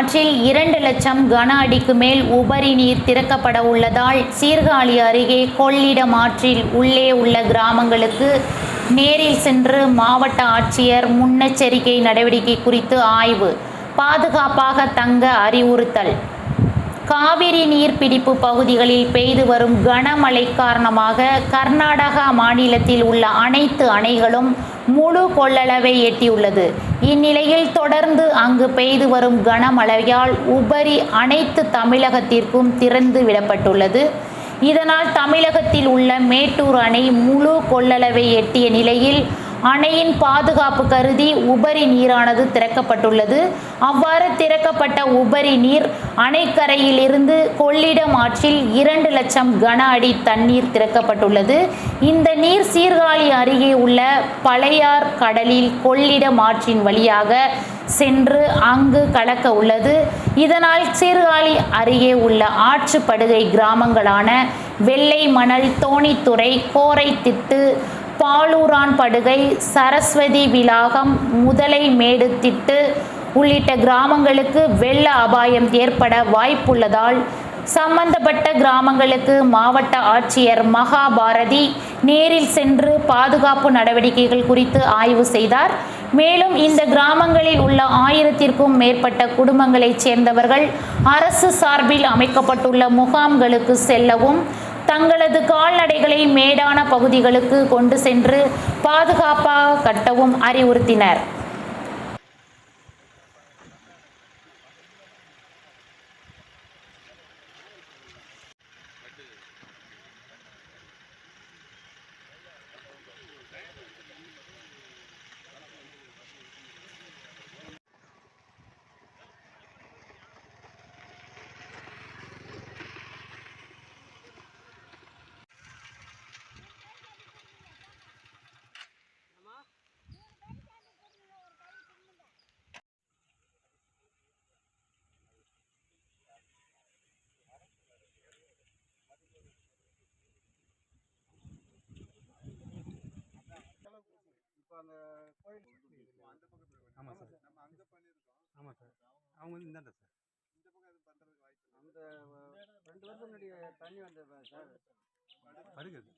ஆற்றில் இரண்டு லட்சம் கன அடிக்கு மேல் உபரி நீர் திறக்கப்பட உள்ளதால் சீர்காழி அருகே கொள்ளிடம் ஆற்றில் உள்ளே உள்ள கிராமங்களுக்கு நேரில் சென்று மாவட்ட ஆட்சியர் முன்னெச்சரிக்கை நடவடிக்கை குறித்து ஆய்வு பாதுகாப்பாக தங்க அறிவுறுத்தல். காவிரி நீர்பிடிப்பு பகுதிகளில் பெய்து வரும் கனமழை காரணமாக கர்நாடகா மாநிலத்தில் உள்ள அனைத்து அணைகளும் முழு கொள்ளளவை எட்டியுள்ளது. இந்நிலையில் தொடர்ந்து அங்கு பெய்து வரும் கனமழையால் உபரி அனைத்து தமிழகத்திற்கும் திறந்து விடப்பட்டுள்ளது. இதனால் தமிழகத்தில் உள்ள மேட்டூர் அணை முழு கொள்ளளவை எட்டிய நிலையில் அணையின் பாதுகாப்பு கருதி உபரி நீரானது திறக்கப்பட்டுள்ளது. அவ்வாறு திறக்கப்பட்ட உபரி நீர் அணைக்கரையிலிருந்து கொள்ளிடம் ஆற்றில் இரண்டு லட்சம் கன அடி தண்ணீர் திறக்கப்பட்டுள்ளது. இந்த நீர் சீர்காழி அருகே உள்ள பழையார் கடலில் கொள்ளிடம் ஆற்றின் வழியாக சென்று அங்கு கலக்க உள்ளது. இதனால் சீர்காழி அருகே உள்ள ஆற்றுப்படுகை கிராமங்களான வெள்ளை மணல் தோணித்துறை கோரைத்திட்டு பாலூரான் படுகை சரஸ்வதி விலாகம் முதலை மேடு திட்டு உள்ளிட்ட கிராமங்களுக்கு வெள்ள அபாயம் ஏற்பட வாய்ப்புள்ளதால் சம்பந்தப்பட்ட கிராமங்களுக்கு மாவட்ட ஆட்சியர் மகாபாரதி நேரில் சென்று பாதுகாப்பு நடவடிக்கைகள் குறித்து ஆய்வு செய்தார். மேலும் இந்த கிராமங்களில் உள்ள ஆயிரத்திற்கும் மேற்பட்ட குடும்பங்களைச் சேர்ந்தவர்கள் அரசு சார்பில் அமைக்கப்பட்டுள்ள முகாம்களுக்கு செல்லவும் தங்களது கால்நடைகளை மேடான பகுதிகளுக்கு கொண்டு சென்று பாதுகாப்பாக கட்டவும் அறிவுறுத்தினர். ஆமாம் சார். நம்ம அங்கே பண்ணியிருக்கோம். ஆமாம் சார். அவங்க வந்து இந்தாண்ட சார். இந்த பக்கம் எதுவும் பண்ணுறதுக்கு வாய்ப்பு. அந்த ரெண்டு வருஷம் முன்னாடி தண்ணி வந்தது சார். படுகுது